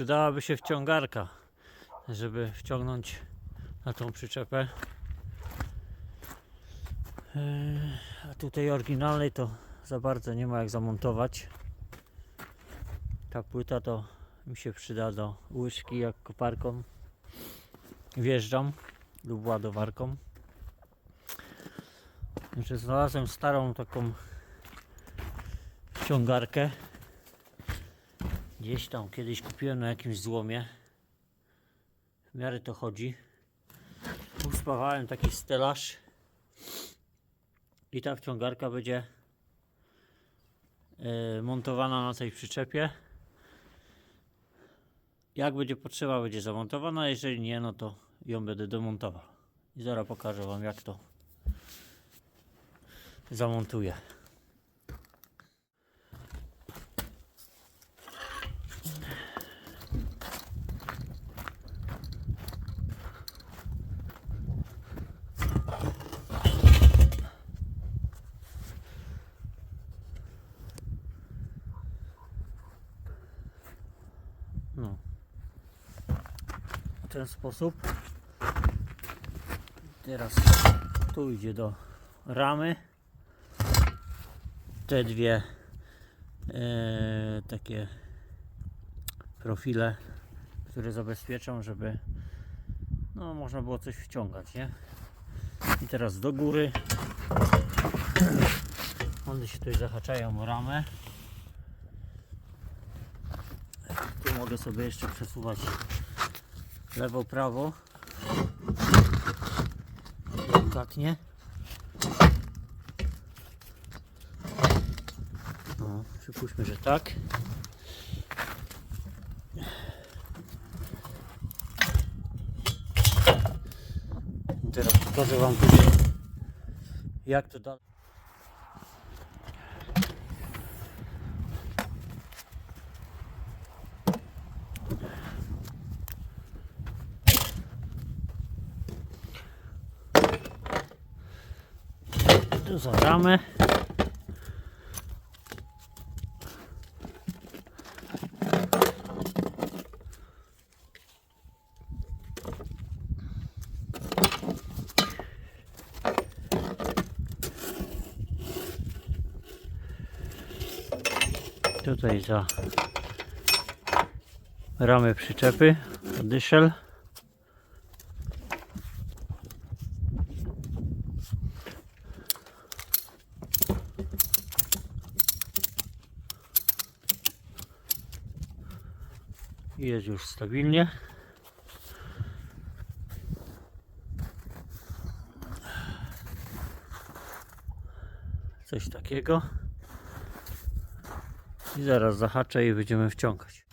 Przydałaby się wciągarka, żeby wciągnąć na tą przyczepę. Eee, A tutaj oryginalnej to za bardzo nie ma jak zamontować. Ta płyta to mi się przyda do łyżki jak koparką wjeżdżam lub ładowarką. Znaczy znalazłem starą taką wciągarkę. Gdzieś tam kiedyś kupiłem na jakimś złomie. W miarę to chodzi. Uspawałem taki stelaż. I ta wciągarka będzie e, montowana na tej przyczepie. Jak będzie potrzeba, będzie zamontowana. Jeżeli nie, no to ją będę demontował. I zaraz pokażę Wam, jak to zamontuję. No. W ten sposób. Teraz tu idzie do ramy. Te dwie e, takie profile, które zabezpieczą, żeby no, można było coś wciągać, nie? I teraz do góry. One się tutaj zahaczają o ramę. Tu mogę sobie jeszcze przesuwać lewo, prawo. Delikatnie. No, przypuśćmy, że tak. Teraz pokażę Wam jak to dalej. Tu za ramę. Tutaj za ramy przyczepy, dyszel. Jest już stabilnie. Coś takiego. I zaraz zahaczę i będziemy wciągać.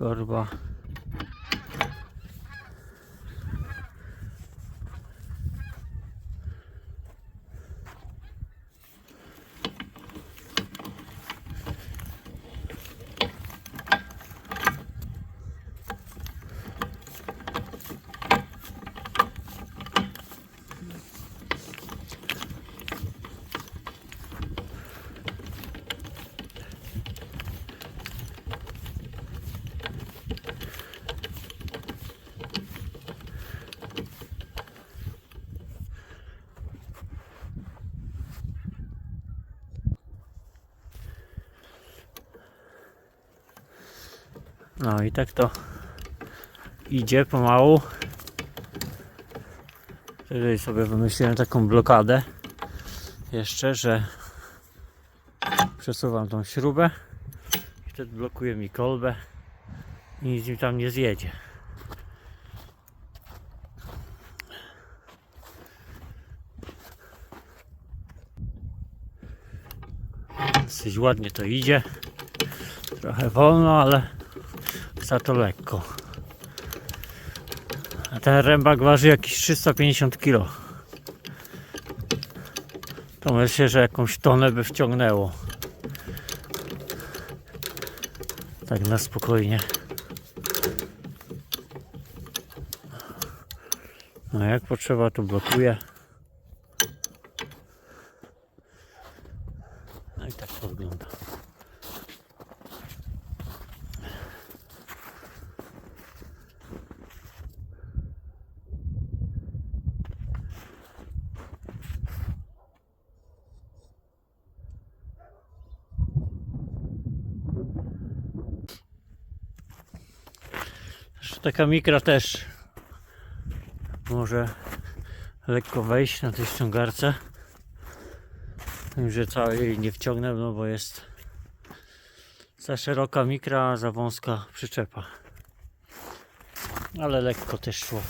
galiba. No i tak to idzie pomału. Tutaj sobie wymyśliłem taką blokadę. Jeszcze, że przesuwam tą śrubę. i Wtedy blokuje mi kolbę i nic mi tam nie zjedzie. Dosyć ładnie to idzie. Trochę wolno, ale za to lekko. A ten rębak waży jakieś 350 kg. To myślę, że jakąś tonę by wciągnęło. Tak na spokojnie. No jak potrzeba to blokuje. No i tak to wygląda. Zresztą Taka mikra też może lekko wejść na tej ściągarce. Że całej nie wciągnę, no bo jest za szeroka mikra, za wąska przyczepa. Ale lekko też szło.